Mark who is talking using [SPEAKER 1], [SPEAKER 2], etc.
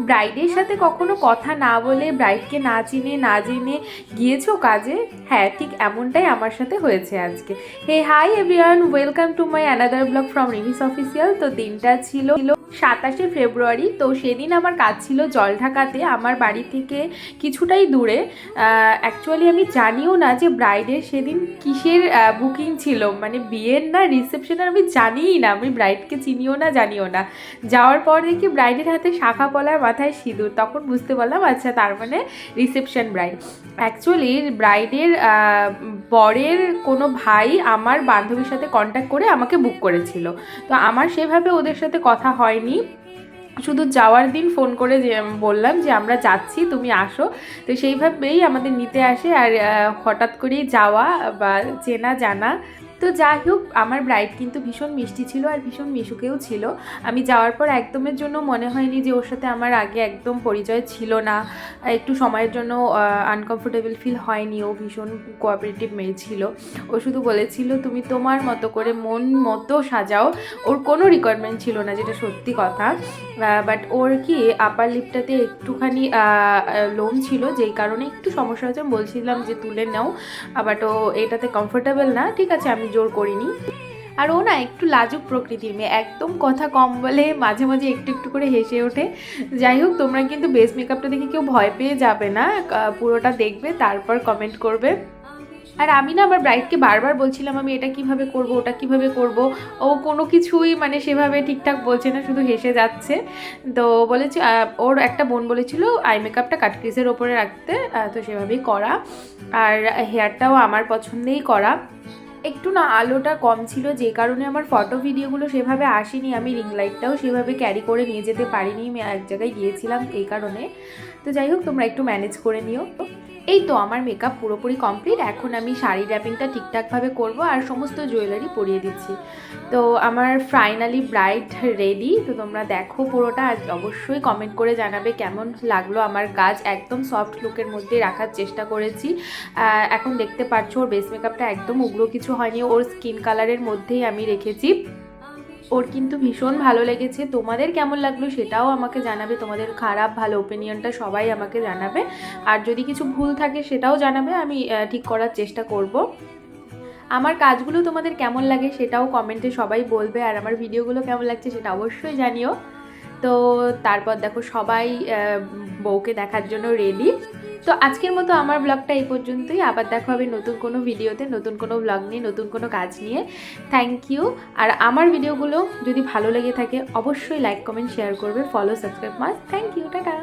[SPEAKER 1] ব্রাইডের সাথে কখনো কথা না বলে ব্রাইডকে না চিনে, না জেনে গিয়েছো কাজে? হ্যাঁ ঠিক এমনটাই আমার সাথে হয়েছে আজকে। Hey hi everyone welcome to my another blog from Rimi's official তো দিনটা ছিল সাতাশে ফেব্রুয়ারি, তো সেদিন আমার কাজ ছিল জলঢাকাতে। আমার বাড়ি থেকে কিছুটাই দূরে। অ্যাকচুয়ালি আমি জানিও না যে ব্রাইডের সেদিন কিসের বুকিং ছিল। মানে বিয়ের না রিসেপশনের আমি জানিই না। আমি ব্রাইডকে চিনিও না, জানিও না। যাওয়ার পর দেখি ব্রাইডের হাতে শাখা পলার মাথায় সিঁদুর। তখন বুঝতে পারলাম আচ্ছা তার মানে রিসেপশন ব্রাইড অ্যাকচুয়ালি ব্রাইডের বরের কোনো ভাই আমার বান্ধবীর সাথে কন্ট্যাক্ট করে আমাকে বুক করেছিল। তো আমার সেভাবে ওদের সাথে কথা হয়নি শুধু যাওয়ার দিন ফোন করে যে বললাম যে, আমরা যাচ্ছি, তুমি আসো। তো সেইভাবেই আমাদের নিতে আসে। আর হঠাৎ করেই যাওয়া বা চেনা জানা তো যাই হোক, আমার ব্রাইড কিন্তু ভীষণ মিষ্টি ছিল আর ভীষণ মিশুকেও ছিল। আমি যাওয়ার পর একদমের জন্য মনে হয়নি যে ওর সাথে আমার আগে একদম পরিচয় ছিল না। একটু সময়ের জন্য আনকমফোর্টেবল ফিল হয়নি। ও ভীষণ কোঅপারেটিভ মেয়ে ছিল। ও শুধু বলেছিল, তুমি তোমার মতো করে মন মতো সাজাও। ওর কোনো রিকোয়ারমেন্ট ছিল না, যেটা সত্যি কথা। বাট ওর কি আপার লিপটাতে একটুখানি লোম ছিল, যেই কারণে একটু সমস্যা হয়েছে। আমি বলছিলাম যে, তুলে নাও। বাট ও এটাতে কমফোর্টেবল না। ঠিক আছে, আমি জোর করিনি। আর ও না একটু লাজুক প্রকৃতির মেয়ে, একদম কথা কম বলে মাঝে মাঝে একটু একটু করে হেসে ওঠে। যাই হোক, তোমরা কিন্তু বেস মেকআপটা দেখে কেউ ভয় পেয়ে যাবে না। পুরোটা দেখবে, তারপর কমেন্ট করবে। আর আমি না আমার ব্রাইডকে বারবার বলছিলাম, আমি এটা কীভাবে করব, ওটা কীভাবে করব? ও কোনো কিছুই মানে সেভাবে ঠিকঠাক বলছে না, শুধু হেসে যাচ্ছে। তো বলেছি ওর একটা বোন বলেছিল, আই মেকআপটা কাটক্রিজের ওপরে রাখতে। তো সেভাবেই করা। আর হেয়ারটাও আমার পছন্দেই করা। একটু না আলোটা কম ছিল, যে কারণে আমার ফটো ভিডিওগুলো সেভাবে আসেনি। আমি রিং লাইটটাও সেভাবে ক্যারি করে নিয়ে যেতে পারিনি। এক জায়গায় গিয়েছিলাম এই কারণে। তো যাই হোক, তোমরা একটু ম্যানেজ করে নিও। এই তো আমার মেকআপ পুরোপুরি কমপ্লিট এখন আমি শাড়ি র্যাপিংটা ঠিকঠাকভাবে করব আর সমস্ত জুয়েলারি পরিয়ে দিচ্ছি। তো আমার ফাইনালি ব্রাইড রেডি তো তোমরা দেখো পুরোটা আর অবশ্যই কমেন্ট করে জানাবে কেমন লাগল আমার কাজ একদম সফট লুকের মধ্যে রাখার চেষ্টা করেছি। এখন দেখতে পাচ্ছ ওর বেস মেকআপটা একদম উগ্র কিছু হয়নি, ওর স্কিন কালারের মধ্যেই আমি রেখেছি। ওর কিন্তু ভীষণ ভালো লেগেছে। তোমাদের কেমন লাগল সেটাও আমাকে জানাবে। তোমাদের খারাপ, ভালো ওপিনিয়নটা সবাই আমাকে জানাবে। আর যদি কিছু ভুল থাকে সেটাও জানাবে, আমি ঠিক করার চেষ্টা করব। আমার কাজগুলো তোমাদের কেমন লাগে সেটাও কমেন্টে সবাই বলবে। আর আমার ভিডিওগুলো কেমন লাগছে সেটা অবশ্যই জানিও। তো তারপর দেখো সবাই বউকে দেখার জন্য রেডি তো আজকের মতো আমার ব্লগটা এই পর্যন্তই। আবার দেখো হবে নতুন কোনো ভিডিওতে নতুন কোনো ব্লগ নিয়ে, নতুন কোনো কাজ নিয়ে। থ্যাংক ইউ আর আমার ভিডিওগুলো যদি ভালো লেগে থাকে, অবশ্যই লাইক কমেন্ট শেয়ার করবে। ফলো সাবস্ক্রাইব মাস থ্যাংক ইউ টাটা।